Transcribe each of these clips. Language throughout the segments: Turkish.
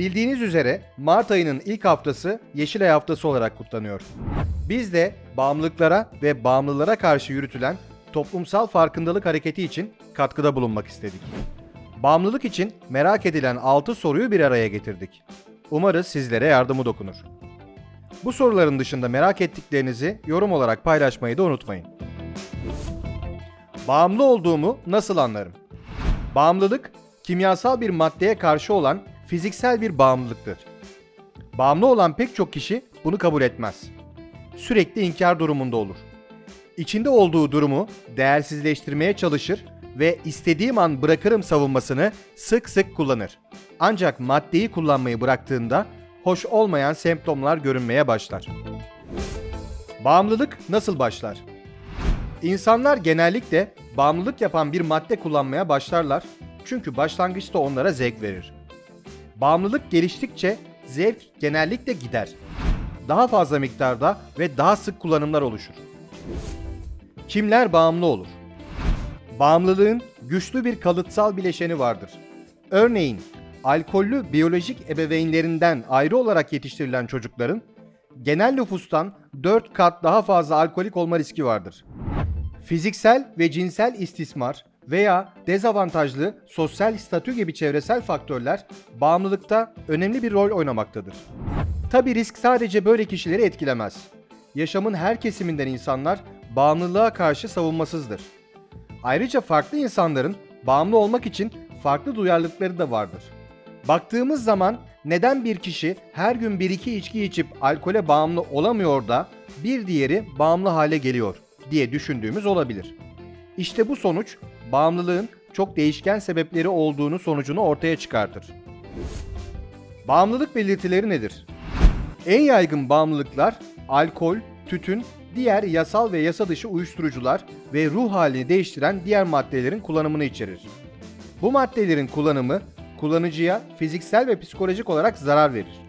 Bildiğiniz üzere Mart ayının ilk haftası Yeşilay Haftası olarak kutlanıyor. Biz de bağımlılıklara ve bağımlılara karşı yürütülen toplumsal farkındalık hareketi için katkıda bulunmak istedik. Bağımlılık için merak edilen 6 soruyu bir araya getirdik. Umarız sizlere yardımı dokunur. Bu soruların dışında merak ettiklerinizi yorum olarak paylaşmayı da unutmayın. Bağımlı olduğumu nasıl anlarım? Bağımlılık, kimyasal bir maddeye karşı olan fiziksel bir bağımlılıktır. Bağımlı olan pek çok kişi bunu kabul etmez. Sürekli inkar durumunda olur. İçinde olduğu durumu değersizleştirmeye çalışır ve istediğim an bırakırım savunmasını sık sık kullanır. Ancak maddeyi kullanmayı bıraktığında hoş olmayan semptomlar görünmeye başlar. Bağımlılık nasıl başlar? İnsanlar genellikle bağımlılık yapan bir madde kullanmaya başlarlar çünkü başlangıçta onlara zevk verir. Bağımlılık geliştikçe zevk genellikle gider. Daha fazla miktarda ve daha sık kullanımlar oluşur. Kimler bağımlı olur? Bağımlılığın güçlü bir kalıtsal bileşeni vardır. Örneğin alkollü biyolojik ebeveynlerinden ayrı olarak yetiştirilen çocukların genel nüfustan 4 kat daha fazla alkolik olma riski vardır. Fiziksel ve cinsel istismar veya dezavantajlı sosyal statü gibi çevresel faktörler bağımlılıkta önemli bir rol oynamaktadır. Tabi risk sadece böyle kişileri etkilemez. Yaşamın her kesiminden insanlar bağımlılığa karşı savunmasızdır. Ayrıca farklı insanların bağımlı olmak için farklı duyarlılıkları da vardır. Baktığımız zaman neden bir kişi her gün bir iki içki içip alkole bağımlı olamıyor da bir diğeri bağımlı hale geliyor diye düşündüğümüz olabilir. İşte bu sonuç bağımlılığın çok değişken sebepleri olduğunu sonucunu ortaya çıkartır. Bağımlılık belirtileri nedir? En yaygın bağımlılıklar alkol, tütün, diğer yasal ve yasa dışı uyuşturucular ve ruh halini değiştiren diğer maddelerin kullanımını içerir. Bu maddelerin kullanımı kullanıcıya fiziksel ve psikolojik olarak zarar verir.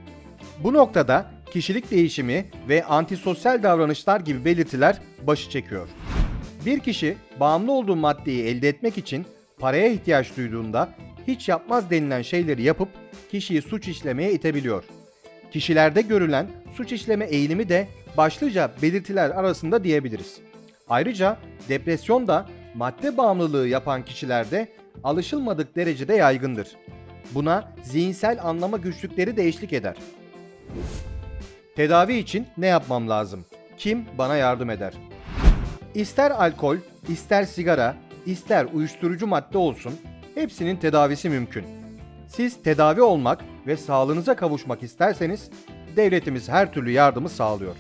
Bu noktada kişilik değişimi ve antisosyal davranışlar gibi belirtiler başı çekiyor. Bir kişi bağımlı olduğu maddeyi elde etmek için paraya ihtiyaç duyduğunda hiç yapmaz denilen şeyleri yapıp kişiyi suç işlemeye itebiliyor. Kişilerde görülen suç işleme eğilimi de başlıca belirtiler arasında diyebiliriz. Ayrıca depresyon da madde bağımlılığı yapan kişilerde alışılmadık derecede yaygındır. Buna zihinsel anlama güçlükleri de eşlik eder. Tedavi için ne yapmam lazım? Kim bana yardım eder? İster alkol, ister sigara, ister uyuşturucu madde olsun, hepsinin tedavisi mümkün. Siz tedavi olmak ve sağlığınıza kavuşmak isterseniz devletimiz her türlü yardımı sağlıyor.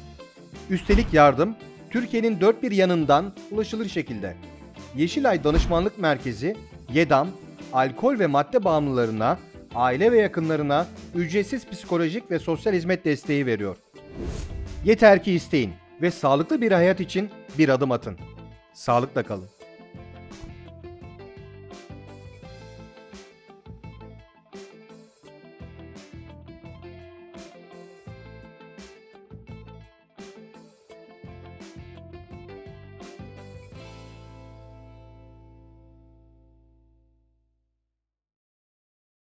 Üstelik yardım Türkiye'nin dört bir yanından ulaşılır şekilde. Yeşilay Danışmanlık Merkezi, YEDAM, alkol ve madde bağımlılarına, aile ve yakınlarına ücretsiz psikolojik ve sosyal hizmet desteği veriyor. Yeter ki isteyin ve sağlıklı bir hayat için bir adım atın. Sağlıkla kalın.